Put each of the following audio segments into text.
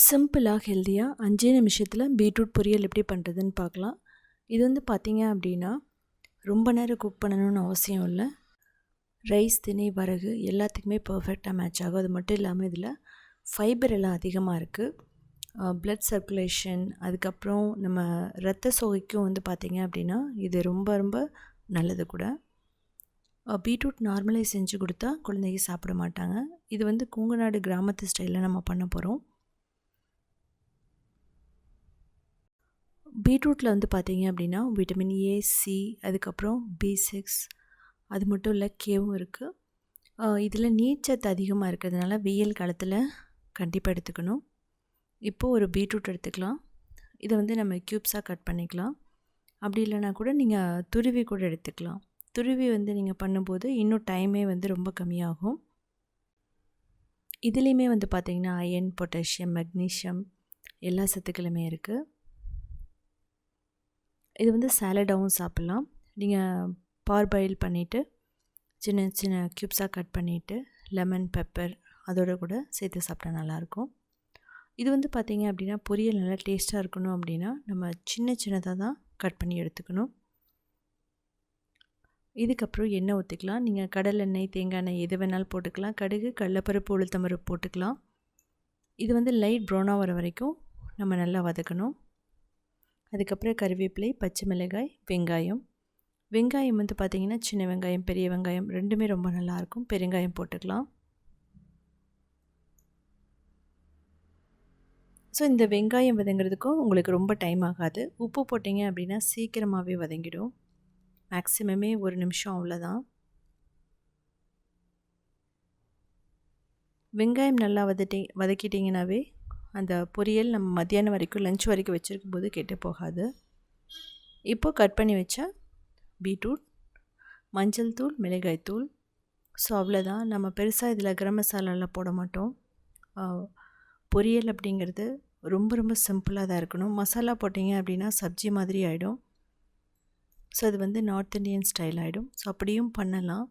சிம்பிளாக ஹெல்த்தியாக அஞ்சே நிமிஷத்தில் பீட்ரூட் பொரியல் எப்படி பண்ணுறதுன்னு பார்க்கலாம். இது வந்து பார்த்திங்க அப்படின்னா ரொம்ப நேரம் குக் பண்ணணும்னு அவசியம் இல்லை. ரைஸ் திணை வரகு எல்லாத்துக்குமே பர்ஃபெக்டாக மேட்ச் ஆகும். அது மட்டும் இல்லாமல் இதில் ஃபைபர் எல்லாம் அதிகமாக இருக்குது ப்ளட் சர்க்குலேஷன் அதுக்கப்புறம் நம்ம ரத்த சோகைக்கும் வந்து பார்த்திங்க அப்படின்னா இது ரொம்ப ரொம்ப நல்லது கூட. பீட்ரூட் நார்மலாக செஞ்சு கொடுத்தா குழந்தைங்க சாப்பிட மாட்டாங்க. இது வந்து கூங்கநாடு கிராமத்து ஸ்டைலில் நம்ம பண்ண போகிறோம் பீட்ரூட்டில் வந்து பார்த்தீங்க அப்படின்னா விட்டமின் ஏ சி அதுக்கப்புறம் பி சிக்ஸ் அது மட்டும் இல்லை கேவும் இருக்குது இதில் நீர்ச்சத்து அதிகமாக இருக்கிறதுனால வெயில் காலத்தில் கண்டிப்பாக எடுத்துக்கணும். இப்போது ஒரு பீட்ரூட் எடுத்துக்கலாம். இதை வந்து நம்ம க்யூப்ஸாக கட் பண்ணிக்கலாம். அப்படி இல்லைனா கூட நீங்கள் துருவி கூட எடுத்துக்கலாம். துருவி வந்து நீங்கள் பண்ணும்போது இன்னும் டைமே வந்து ரொம்ப கம்மியாகும். இதுலேயுமே வந்து பார்த்திங்கன்னா அயன் பொட்டாசியம் மெக்னீஷியம் எல்லா சத்துக்களுமே இருக்குது இது வந்து சாலடாகவும் சாப்பிட்லாம். நீங்கள் பார் பாயில் பண்ணிவிட்டு சின்ன சின்ன க்யூப்ஸாக கட் பண்ணிவிட்டு லெமன் பெப்பர் அதோடு கூட சேர்த்து சாப்பிட்டா நல்லாயிருக்கும். இது வந்து பார்த்திங்க அப்படின்னா பொரியல் நல்லா டேஸ்ட்டாக இருக்கணும் அப்படின்னா நம்ம சின்ன சின்னதாக தான் கட் பண்ணி எடுத்துக்கணும். இதுக்கப்புறம் எண்ணெய் ஊற்றிக்கலாம் நீங்கள் கடல் எண்ணெய் தேங்காய் எண்ணெய் எது வேணாலும் போட்டுக்கலாம். கடுகு கடலப்பருப்பு உளுத்தம்பருப்பு போட்டுக்கலாம். இது வந்து லைட் ப்ரௌனாக வர வரைக்கும் நம்ம நல்லா வதக்கணும். அதுக்கப்புறம் கருவேப்பிலை பச்சை மிளகாய் வெங்காயம். வெங்காயம் வந்து பார்த்திங்கன்னா சின்ன வெங்காயம் பெரிய வெங்காயம் ரெண்டுமே ரொம்ப நல்லாயிருக்கும் பெருங்காயம் போட்டுக்கலாம். ஸோ இந்த வெங்காயம் வதங்கிறதுக்கும் உங்களுக்கு ரொம்ப டைம் ஆகாது. உப்பு போட்டிங்க அப்படின்னா சீக்கிரமாகவே வதங்கிடும். மேக்ஸிமமே ஒரு நிமிஷம் அவ்வளோதான் வெங்காயம் நல்லா வதட்டி வதக்கிட்டிங்கனாவே அந்த பொரியல் நம்ம மத்தியானம் வரைக்கும் லஞ்ச் வரைக்கும் வச்சுருக்கும் போது கெட்டு போகாது. இப்போது கட் பண்ணி வச்ச பீட்ரூட் மஞ்சள் தூள் மிளகாய் தூள். ஸோ அவ்வளோதான் நம்ம பெருசாக இதில் கரம் மசாலாலாம் போட மாட்டோம். பொரியல் அப்படிங்கிறது ரொம்ப ரொம்ப சிம்பிளாக தான் இருக்கணும். மசாலா போட்டிங்க அப்படின்னா சப்ஜி மாதிரி ஆகிடும் ஸோ அது வந்து நார்த் இண்டியன் ஸ்டைல் ஆகிடும் ஸோ அப்படியும் பண்ணலாம்.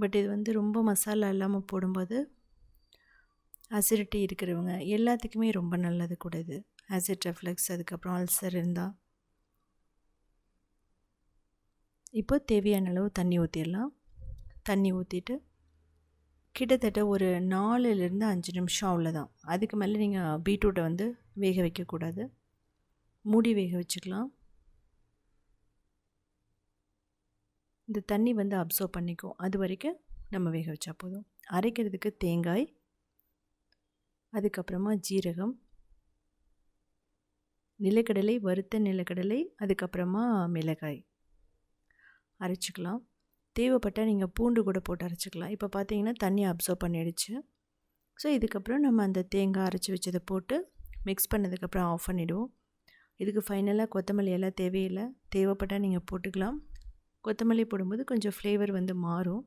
பட் இது வந்து ரொம்ப மசாலா இல்லாமல் போடும்போது அசிடிட்டி இருக்கிறவங்க எல்லாத்துக்குமே ரொம்ப நல்லது கூட இது. ஆசிட் ரெஃப்ளெக்ஸ் அதுக்கப்புறம் அல்சர் இருந்தால் இப்போ தேவையான அளவு தண்ணி ஊற்றிடலாம் தண்ணி ஊற்றிட்டு கிட்டத்தட்ட ஒரு நாலுலேருந்து அஞ்சு நிமிஷம் அவ்வளோதான் அதுக்கு மேலே நீங்கள் பீட்ரூட்டை வந்து வேக வைக்கக்கூடாது. மூடி வேக வச்சுக்கலாம். இந்த தண்ணி வந்து அப்சர்வ் பண்ணிக்கும். அது வரைக்கும் நம்ம வேக வச்சா போதும். அரைக்கிறதுக்கு தேங்காய் அதுக்கப்புறமா ஜீரகம் நிலக்கடலை வறுத்த நிலக்கடலை அதுக்கப்புறமா மிளகாய். அரைச்சிக்கலாம். தேவைப்பட்டால் நீங்கள் பூண்டு கூட போட்டு அரைச்சிக்கலாம். இப்போ பார்த்தீங்கன்னா தண்ணி அப்சர்வ் பண்ணிடுச்சு. ஸோ இதுக்கப்புறம் நம்ம அந்த தேங்காய் அரைச்சி வச்சதை போட்டு மிக்ஸ் பண்ணதுக்கப்புறம் ஆஃப் பண்ணிவிடுவோம் இதுக்கு ஃபைனலாக கொத்தமல்லி எல்லாம் தேவையில்லை. தேவைப்பட்டால் நீங்கள் போட்டுக்கலாம். கொத்தமல்லி போடும்போது கொஞ்சம் ஃப்ளேவர் வந்து மாறும்.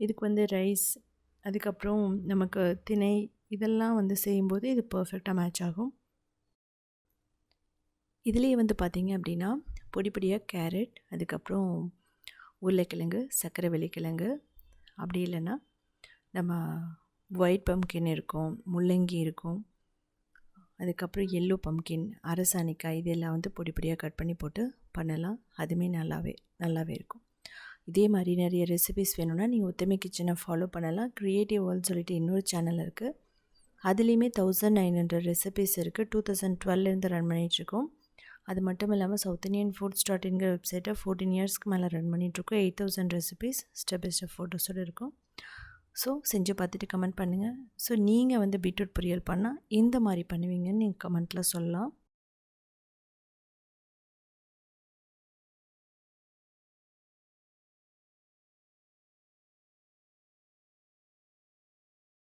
இதுக்கு வந்து ரைஸ் அதுக்கப்புறம் நமக்கு திணை இதெல்லாம் வந்து செய்யும்போது இது பர்ஃபெக்டாக மேட்ச் ஆகும். இதுலேயே வந்து பார்த்திங்க அப்படின்னா பொடி பொடியாக கேரட் அதுக்கப்புறம் உருளைக்கிழங்கு சர்க்கரை வெள்ளிக்கிழங்கு அப்படி இல்லைன்னா நம்ம ஒயிட் பம்கின் இருக்கும் முள்ளங்கி இருக்கும். அதுக்கப்புறம் எல்லோ பம்கின் அரசாணிக்காய் இதெல்லாம் வந்து பொடி பொடியாக கட் பண்ணி போட்டு பண்ணலாம். அதுவுமே நல்லாவே நல்லாவே இருக்கும். இதே மாதிரி நிறைய ரெசிபிஸ் வேணும்னா நீங்கள் ஒத்தமை கிச்சனை ஃபாலோ பண்ணலாம். க்ரியேட்டிவ் வேர்ல்டு சொல்லிட்டு இன்னொரு சேனல் இருக்குது அதுலேயுமே தௌசண்ட் நைன் ஹண்ட்ரட் ரெசிபிஸ் இருக்குது டூ தௌசண்ட் டுவெல்லேருந்து ரன் பண்ணிகிட்ருக்கோம் அது மட்டும் இல்லாமல் சவுத் இண்டியன் ஃபுட்ஸ் டாட் இன்கிற வெப்சைட்டை ஃபோர்டீன் இயர்ஸ்க்கு மேலே ரன் பண்ணிகிட்ருக்கோம் eight thousand recipes step by step ஃபோட்டோஸோடு இருக்கும். ஸோ செஞ்சு பார்த்துட்டு கமெண்ட் பண்ணுங்கள் ஸோ நீங்கள் வந்து பீட்ரூட் பொரியல் பண்ணால் இந்த மாதிரி பண்ணுவீங்கன்னு நீங்கள் கமெண்ட்டில் சொல்லலாம்.